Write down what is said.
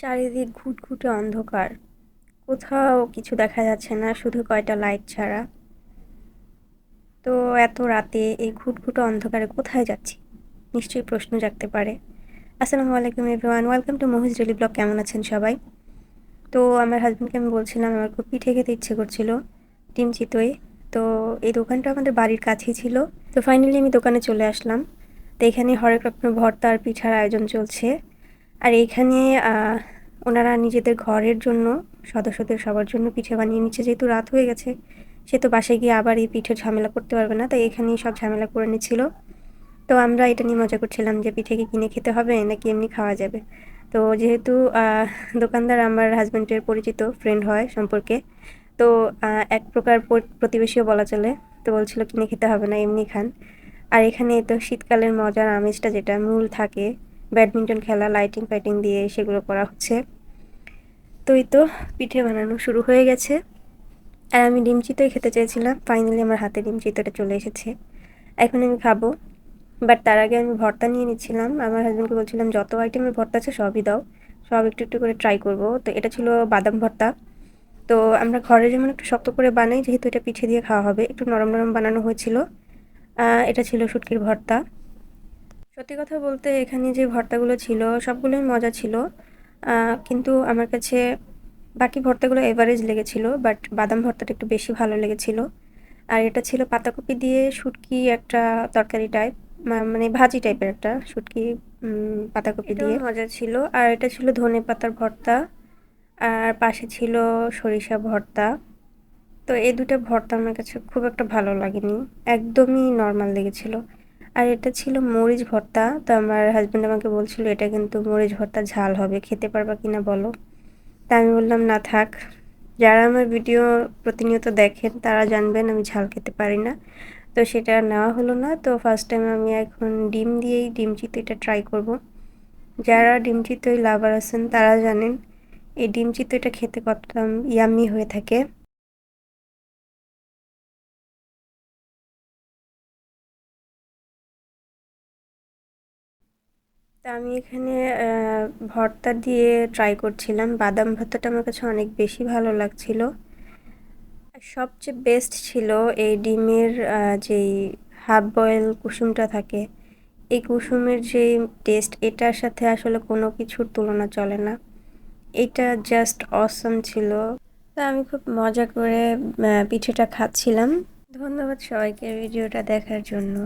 চারিদিক ঘুটঘুটে অন্ধকার। কোথাও কিছু দেখা যাচ্ছে না, শুধু কয়টা লাইট ছাড়া। তো এত রাতে এই ঘুটঘুটে অন্ধকারে কোথায় যাচ্ছি? নিশ্চয়ই প্রশ্ন জাগতে পারে। আসসালামু আলাইকুম everyone welcome to Muizzu daily blog কেমন আছেন সবাই? তো আমার হাজব্যান্ডকে আমি বলছিলাম, আমার খুব পিঠে খেতে ইচ্ছে করছিল, ডিম চিতই। তো এই দোকানটা আমাদের বাড়ির কাছেই ছিল। তো ফাইনালি আমি দোকানে চলে আসলাম। তো এখানে হরেক রকমের ভর্তা আর পিঠার আয়োজন চলছে। আর এইখানে আহ, ওনারা নিজেদের ঘরের জন্য সদস্যদের সবার জন্য পিঠে বানিয়ে নিচ্ছে। যেহেতু রাত হয়ে গেছে সে তো বাসায় গিয়ে আবার এই পিঠে ঝামেলা করতে পারবে না তাই এখানেই সব ঝামেলা করে নিচ্ছিল। তো আমরা এটা নিয়ে মজা করছিলাম যে পিঠে কি কিনে খেতে হবে নাকি এমনি খাওয়া যাবে। তো যেহেতু দোকানদার আমার হাজব্যান্ডের পরিচিত ফ্রেন্ড হয় সম্পর্কে তো এক প্রকার প্রতিবেশীও বলা চলে তো বলছিল কিনে খেতে হবে না এমনি খান। আর এখানে তো শীতকালের মজার আমেজটা যেটা মূল থাকে ব্যাডমিন্টন খেলা লাইটিং ফাইটিং দিয়ে সেগুলো করা হচ্ছে। তো এই তো পিঠে বানানো শুরু হয়ে গেছে। আর আমি ডিম চিতই খেতে চেয়েছিলাম ফাইনালি আমার হাতে ডিম চিতইটা চলে এসেছে। এখন আমি খাব। বাট তার আগে আমি ভর্তা নিয়ে নিচ্ছিলাম। আমার হাজব্যান্ডকে বলছিলাম, যত আইটেমের ভর্তা আছে সবই দাও। সব একটু একটু করে ট্রাই করব। তো এটা ছিল বাদাম ভর্তা। তো আমরা ঘরে যেমন একটু শক্ত করে বানাই, যেহেতু এটা পিঠে দিয়ে খাওয়া হবে, একটু নরম নরম বানানো হয়েছিল। এটা ছিল শুটকির ভর্তা। সত্যি কথা বলতে এখানে যে ভর্তাগুলো ছিল সবগুলোই মজা ছিল। কিন্তু আমার কাছে বাকি ভর্তাগুলো এভারেজ লেগেছিল বাট বাদাম ভর্তাটা একটু বেশি ভালো লেগেছিল। আর এটা ছিল পাতাকপি দিয়ে শুটকি একটা তরকারি টাইপ মানে ভাজি টাইপের একটা শুটকি পাতাকপি দিয়ে। মজা ছিল। আর এটা ছিল ধনে পাতার ভর্তা আর পাশে ছিল সরিষা ভর্তা। তো এই দুটো ভর্তা আমার কাছে খুব একটা ভালো লাগেনি একদমই নর্মাল লেগেছিল। আর এটা ছিল মরিচ ভর্তা। তো আমার হাজব্যান্ড আমাকে বলছিল, এটা কিন্তু মরিচ ভর্তা ঝাল হবে, খেতে পারবা কিনা বলো? তা আমি বললাম, না থাক। যারা আমার ভিডিও প্রতিনিয়ত দেখেন, তারা জানবেন আমি ঝাল খেতে পারি না। তো সেটা নেওয়া হলো না। তো ফার্স্ট টাইম আমি এখন ডিম দিয়েই ডিম চিতইটা ট্রাই করব। যারা ডিম চিতই লাভার আছেন, তারা জানেন, এই ডিম চিতইটা খেতে কতটা ইয়াম্মি হয়ে থাকে। তা আমি এখানে ভর্তা দিয়ে ট্রাই করছিলাম। বাদাম ভর্তাটা আমার কাছে অনেক বেশি ভালো লাগছিল। সবচেয়ে বেস্ট ছিল এই ডিমের যেই হাফ বয়েল কুসুমটা থাকে। এই কুসুমের যে টেস্ট এটার সাথে আসলে কোনো কিছুর তুলনা চলে না। এটা জাস্ট অসম ছিল। তা আমি খুব মজা করে পিঠেটা খাচ্ছিলাম। ধন্যবাদ সবাইকে ভিডিওটা দেখার জন্য।